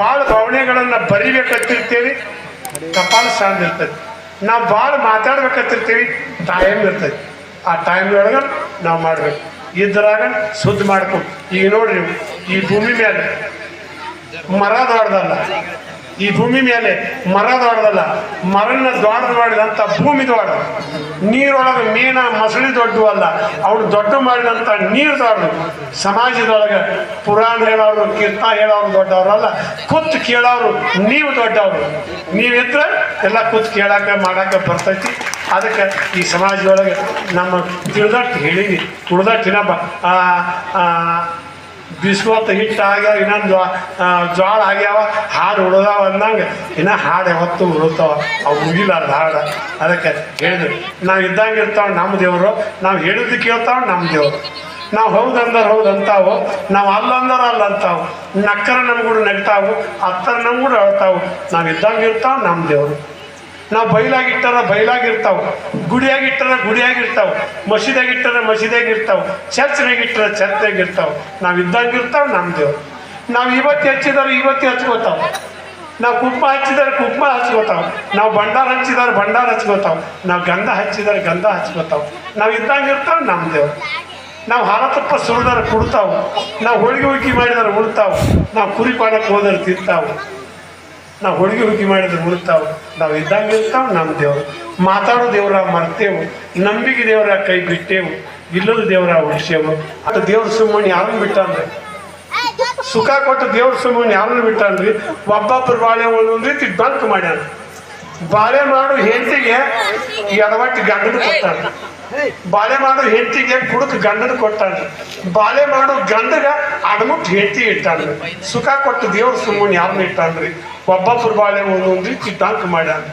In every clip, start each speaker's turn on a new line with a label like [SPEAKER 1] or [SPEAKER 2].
[SPEAKER 1] ಭಾಳ ಭಾವನೆಗಳನ್ನ ಬರಿಬೇಕಂತಿರ್ತೀವಿ. ಕಪಾಲ ಸ್ಟ್ಯಾಂಡ್ ಇರ್ತದೆ. ನಾವು ಭಾಳ ಮಾತಾಡ್ಬೇಕಂತಿರ್ತೀವಿ ಟೈಮ್ ಇರ್ತದೆ. ಆ ಟೈಮ್ ಒಳಗೆ ನಾವು ಮಾಡ್ಬೇಕು. ಇದ್ರಾಗ ಶುದ್ಧ ಮಾಡ್ಕೊಂಡು ಈಗ ನೋಡ್ರಿ ಈ ಭೂಮಿ ಮೇಲೆ ಮರ ದೊಡ್ಡದಲ್ಲ ಈ ಭೂಮಿ ಮೇಲೆ ಮರ ದೊಡ್ಡದಲ್ಲ, ಮರನ್ನ ದ್ವಾರ ಮಾಡಿದಂಥ ಭೂಮಿ ದ್ವಾರ. ನೀರೊಳಗೆ ಮೀನ, ಮೊಸಳಿ ದೊಡ್ಡವು ಅಲ್ಲ ಅವ್ರು ದೊಡ್ಡ ಮಾಡಿದಂಥ ನೀರು ದೊಡ್ಡ ಸಮಾಜದೊಳಗೆ ಪುರಾಣ ಹೇಳೋರು, ಕೀರ್ತ ಹೇಳೋರು ದೊಡ್ಡವರಲ್ಲ ಕೂತ್ ಕೇಳೋರು ನೀವು ದೊಡ್ಡವರು. ನೀವಿದ್ರೆ ಎಲ್ಲ ಕೂತ್ ಕೇಳಾಕ ಮಾಡಾಕ ಬರ್ತೈತಿ. ಅದಕ್ಕೆ ಈ ಸಮಾಜದೊಳಗೆ ನಮ್ಮ ತಿಳಿದಟ್ಟು ಹೇಳಿದಿ ಉಳಿದಟ್ಟಿನ ಬ ಬಿಸ್ಕೋತ್ ಹಿಟ್ಟು ಆಗ್ಯಾವ ಇನ್ನೊಂದು ಜ್ವಾ ಜ್ವಾಳ ಆಗ್ಯಾವ ಹಾಡು ಉಳ್ದಾವ ಅಂದಂಗೆ, ಇನ್ನೂ ಹಾಡು ಯಾವತ್ತು ಉಳಿತಾವ. ಅವು ಮುಗಿಲಾರ್ದು ಹಾಡು. ಅದಕ್ಕೆ ಹೇಳಿದ್ರು, ನಾವು ಇದ್ದಂಗೆ ಇರ್ತಾವ ನಮ್ಮ ದೇವರು, ನಾವು ಹೇಳಿದ್ದು ಕೇಳ್ತಾವ ನಮ್ಮ ದೇವರು. ನಾವು ಹೌದಂದ್ರೆ ಹೌದು ಅಂತಾವು ನಾವು ಅಲ್ಲಂದ್ರೆ ಅಲ್ಲಂತಾವು. ನಕ್ಕರ ನಮ್ಗೂಡು ನಗ್ತಾವು ಹತ್ತರ ನಮ್ಗೂ ಅಳ್ತಾವು. ನಾವು ಇದ್ದಂಗೆ ಇರ್ತಾವ ನಮ್ಮ ದೇವರು. ನಾವು ಬೈಲಾಗಿಟ್ಟಾರ ಬೈಲಾಗಿರ್ತಾವ. ಗುಡಿಯಾಗಿಟ್ಟಾರ ಗುಡಿಯಾಗಿರ್ತಾವ. ಮಸೀದಾಗಿಟ್ಟಾರ ಮಸೀದಾಗಿರ್ತಾವ ಚರ್ಚ್ನಾಗಿಟ್ಟಾರ ಚರ್ಚ್ನಾಗಿರ್ತಾವ ನಾವು ನಮ್ಮ ದೇವ್ರು. ನಾವು ಇವತ್ತು ಹಚ್ಚಿದಾರೆ ಇವತ್ತು ಹಚ್ಕೋತಾವ. ನಾವು ಕುಪ್ಪ ಹಚ್ಚಿದಾರೆ ಕುಪ್ಪ ಹಚ್ಕೋತಾವ. ನಾವು ಭಂಡಾರ ಹಚ್ಚಿದಾರೆ ಭಂಡಾರ ಹಚ್ಕೋತಾವ. ನಾವು ಗಂಧ ಹಚ್ಚಿದಾರೆ ಗಂಧ ಹಚ್ಕೋತಾವ. ನಾವು ನಮ್ಮ ದೇವ್ರು. ನಾವು ಹಾರತಪ್ಪ ಸುರಿದಾರೆ ಕುಡ್ತಾವ. ನಾವು ಹೋಳಿಗೆ ಹುಡುಕಿ ಮಾಡಿದಾರೆ ಉಡ್ತಾವ ನಾವು ಕುರಿ ಪಾಡಕ್ಕೆ ಹೋದ್ರೆ ತಿಂತಾವು. ನಾವು ಹೊಡಿಗೆ ಹುಡುಗಿ ಮಾಡಿದ್ರೆ ಉಳಿತಾವು ನಾವು ಇದ್ದಾಗ ಇರ್ತಾವ ನಮ್ಮ ದೇವರು. ಮಾತಾಡೋ ದೇವರ ಮರ್ತೇವು ನಂಬಿಕೆ ದೇವರ ಕೈ ಬಿಟ್ಟೇವು ಇಲ್ಲದ ದೇವರ ಉಳಿಸೇವು. ಅದು ದೇವ್ರ ಸುಮ್ಮನೆ ಯಾರನ್ನು ಬಿಟ್ಟಾನ್ರಿ ಸುಖ ಕೊಟ್ಟು ದೇವ್ರ ಸುಮ್ಮನೆ ಯಾರನ್ನು ಬಿಟ್ಟಾನ್ರಿ ಒಬ್ಬೊಬ್ಬರು ಬಾಳೆ ಒಂದೊಂದು ರೀತಿ ಬಂಕ್ ಮಾಡ್ಯಾನ. ಬಾಳೆ ಮಾಡು ಹೆಂಡತಿಗೆ ಎಡವಟ್ಟು ಗಂಡನ ಕೊಟ್ಟಾನ ಬಾಳೆ ಮಾಡು ಹೆಂಡತಿಗೆ ಕುಡುಕ್ ಗಂಡನ ಕೊಟ್ಟಾನ್ರಿ ಬಾಳೆ ಮಾಡು ಗಂಡಗ ಅಡಮುಟ್ಟು ಹೆಂಡತಿ ಇಟ್ಟಾನ್ರಿ ಸುಖ ಕೊಟ್ಟು ದೇವ್ರ ಸುಮ್ಮನೆ ಯಾರನ್ನ ಇಟ್ಟಾನ್ರಿ ಒಬ್ಬೊಬ್ಬರು ಬಾಳೆ ಒಂದೊಂದು ರೀತಿ ಡಂಕ್ ಮಾಡ್ಯಾನ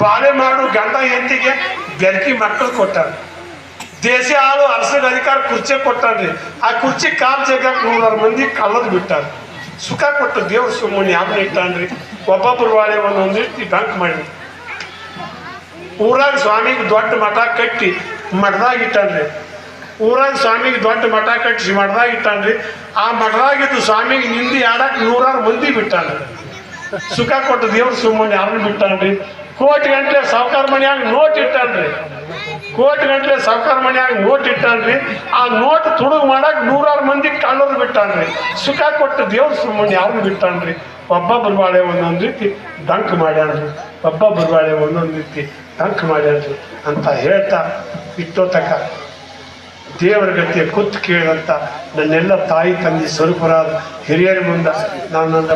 [SPEAKER 1] ಬಾಳೆ ಮಾಡು ಗಂಡ ಹೆಂಡತಿಗೆ ಬೆರಕಿ ಮಕ್ಕಳು ಕೊಟ್ಟಾನ ದೇಶ ಆಳು ಅರಸನ ಅಧಿಕಾರ ಕುರ್ಚಿ ಕೊಟ್ಟಾನ್ರಿ ಆ ಕುರ್ಚಿ ಕಾಲ್ ಜಗಕ್ಕೆ ನೂರಾರು ಮಂದಿ ಕಲ್ಲದ್ ಬಿಟ್ಟಾರ ಸುಖ ಕೊಟ್ಟು ದೇವ್ರ ಸುಮ್ಮನೆ ಯಾರನ್ನ ಇಟ್ಟಾನ್ರಿ ಒಬ್ಬೊಬ್ಬರು ಬಾಳೆ ಒಂದೊಂದು ರೀತಿ ಡಂಕ್ ಮಾಡಿ. ಊರಾಗ ಸ್ವಾಮಿಗೆ ದೊಡ್ಡ ಮಠ ಕಟ್ಟಿ ಮಠದಾಗ ಇಟ್ಟಾನ್ರಿ ಊರಾಗ ಸ್ವಾಮಿಗೆ ದೊಡ್ಡ ಮಠ ಕಟ್ಟಿಸಿ ಮಠದಾಗ ಇಟ್ಟಾನ್ರಿ ಆ ಮಠದಾಗಿದ್ದು ಸ್ವಾಮಿಗೆ ನಿಂದಿ ಆಡಕ್ಕೆ ನೂರಾರು ಮಂದಿ ಬಿಟ್ಟಾನ್ರಿ. ಸುಖ ಕೊಟ್ಟು ದೇವ್ರ ಸುಮ್ಮನೆ ಯಾರನ್ನು ಬಿಟ್ಟಾನ್ರಿ. ಕೋಟಿ ಗಂಟೆ ಸಾವುಕಾರ ಮನೆಯಾಗ ನೋಟ್ ಇಟ್ಟಾನ್ರಿ. ಕೋಟಿ ಗಂಟ್ಲೆ ಸಾವುಕಾರ ಮನ್ಯಾಗ ನೋಟ್ ಇಟ್ಟಾನ್ರಿ. ಆ ನೋಟ್ ತುಡುಗ್ ಮಾಡಕ್ ನೂರಾರು ಮಂದಿ ಕಳ್ಳರು ಬಿಟ್ಟಾನ್ರಿ. ಸುಖ ಕೊಟ್ಟು ದೇವ್ರ ಸುಮ್ಮನೆ ಯಾರು ಬಿಟ್ಟಾನ್ರಿ. ಒಬ್ಬ ಬರ್ಬಾಳೆ ಒಂದೊಂದು ರೀತಿ ಡಂಕ್ ಮಾಡ್ಯಾನ್ರಿ. ಒಬ್ಬ ಬರ್ಬಾಳೆ ಒಂದೊಂದು ರೀತಿ ದಂಕ್ ಮಾಡ್ಯಾನ್ರಿ ಅಂತ ಹೇಳ್ತಾ ಇಟ್ಟೋತಕ ದೇವರ ಗತಿಯ ಕೂತ್ ಕೇಳಿದಂತ ನನ್ನೆಲ್ಲ ತಾಯಿ ತಂದೆ ಸ್ವರೂಪರಾದ ಹಿರಿಯರ ಮುಂದೆ ನಾನು ನನ್ನ